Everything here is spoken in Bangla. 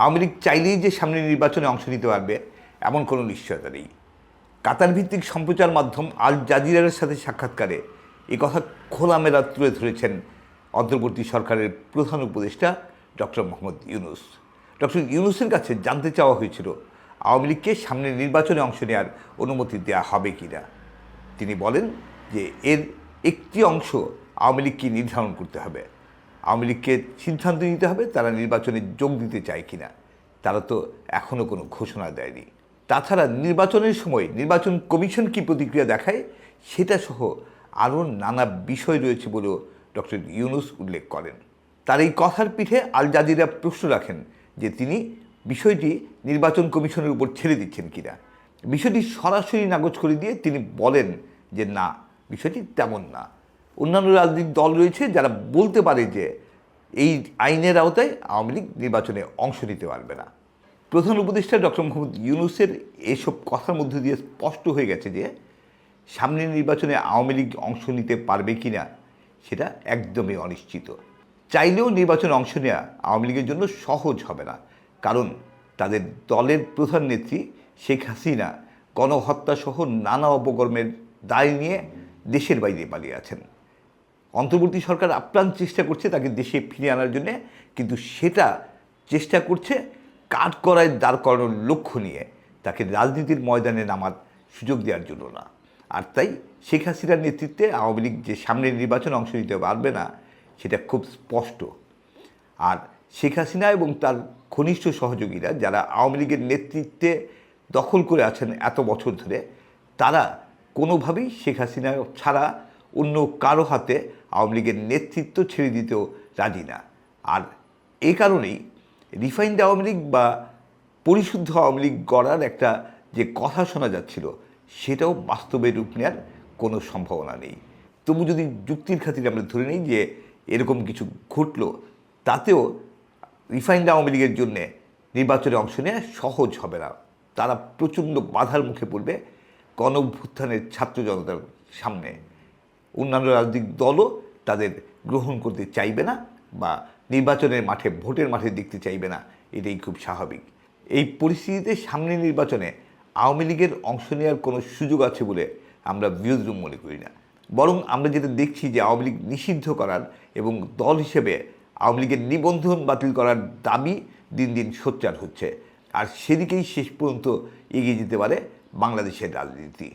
আওয়ামী লীগ চাইলেই যে সামনের নির্বাচনে অংশ নিতে পারবে, এমন কোনো নিশ্চয়তা নেই। কাতার ভিত্তিক সম্প্রচার মাধ্যম আল জাজিরার সাথে সাক্ষাৎকারে এ কথা খোলামেলা তুলে ধরেছেন অন্তর্বর্তী সরকারের প্রধান উপদেষ্টা ডক্টর মোহাম্মদ ইউনুস। ডক্টর ইউনুসের কাছে জানতে চাওয়া হয়েছিল, আওয়ামী লীগকে সামনের নির্বাচনে অংশ নেওয়ার অনুমতি দেওয়া হবে কি না। তিনি বলেন যে এর একটি অংশ আওয়ামী লীগকে নির্ধারণ করতে হবে। আওয়ামী লীগকে সিদ্ধান্ত নিতে হবে তারা নির্বাচনে যোগ দিতে চায় কি না তারা তো এখনও কোনো ঘোষণা দেয়নি। তাছাড়া নির্বাচনের সময় নির্বাচন কমিশন কি প্রতিক্রিয়া দেখায় সেটা সহ আরও নানা বিষয় রয়েছে বলেও ডক্টর ইউনুস উল্লেখ করেন। তার এই কথার পিঠে আল জাজিরা প্রশ্ন রাখেন যে তিনি বিষয়টি নির্বাচন কমিশনের উপর ছেড়ে দিচ্ছেন কিনা। বিষয়টি সরাসরি নাকচ করে দিয়ে তিনি বলেন যে না, বিষয়টি তেমন না। অন্যান্য রাজনৈতিক দল রয়েছে যারা বলতে পারে যে এই আইনের আওতায় আওয়ামী লীগ নির্বাচনে অংশ নিতে পারবে না। প্রধান উপদেষ্টা ডক্টর মোহাম্মদ ইউনুসের এসব কথার মধ্য দিয়ে স্পষ্ট হয়ে গেছে যে সামনের নির্বাচনে আওয়ামী লীগ অংশ নিতে পারবে কি না, সেটা একদমই অনিশ্চিত। চাইলেও নির্বাচনে অংশ নেওয়া আওয়ামী লীগের জন্য সহজ হবে না, কারণ তাদের দলের প্রধান নেত্রী শেখ হাসিনা গণহত্যাসহ নানা অপকর্মের দায় নিয়ে দেশের বাইরে পালিয়ে আছেন। অন্তর্বর্তী সরকার আপ্রাণ চেষ্টা করছে তাকে দেশে ফিরিয়ে আনার জন্যে, কিন্তু সেটা চেষ্টা করছে কাঠ করায় দাঁড় করানোর লক্ষ্য নিয়ে। তাকে রাজনীতির ময়দানে নামার সুযোগ দেওয়ার জন্য না। আর তাই শেখ হাসিনার নেতৃত্বে আওয়ামী লীগ যে সামনের নির্বাচনে অংশ নিতে পারবে না, সেটা খুব স্পষ্ট। আর শেখ হাসিনা এবং তার ঘনিষ্ঠ সহযোগীরা যারা আওয়ামী লীগের নেতৃত্বে দখল করে আছেন এত বছর ধরে, তারা কোনোভাবেই শেখ হাসিনা ছাড়া অন্য কারও হাতে আওয়ামী লীগের নেতৃত্ব ছেড়ে দিতেও রাজি না। আর এই কারণেই রিফাইন্ড আওয়ামী লীগ বা পরিশুদ্ধ আওয়ামী লীগ গড়ার একটা যে কথা শোনা যাচ্ছিল, সেটাও বাস্তবে রূপ নেওয়ার কোনো সম্ভাবনা নেই। তবু যদি যুক্তির খাতিরে আমরা ধরে নিই যে এরকম কিছু ঘটলো, তাতেও রিফাইন্ড আওয়ামী লীগের জন্যে নির্বাচনে অংশ নেওয়া সহজ হবে না। তারা প্রচণ্ড বাধার মুখে পড়বে গণ ছাত্র জনতার সামনে। অন্যান্য রাজনৈতিক দলও তাদের গ্রহণ করতে চাইবে না বা নির্বাচনের মাঠে, ভোটের মাঠে দেখতে চাইবে না। এটাই খুব স্বাভাবিক। এই পরিস্থিতিতে সামনে নির্বাচনে আওয়ামী লীগের অংশ নেওয়ার কোনো সুযোগ আছে বলে আমরা বিরোধী মনে করি না। বরং আমরা যেটা দেখছি যে আওয়ামী লীগ নিষিদ্ধ করার এবং দল হিসেবে আওয়ামী লীগের নিবন্ধন বাতিল করার দাবি দিন দিন সোচ্চার হচ্ছে। আর সেদিকেই শেষ পর্যন্ত এগিয়ে যেতে পারে বাংলাদেশের রাজনীতি।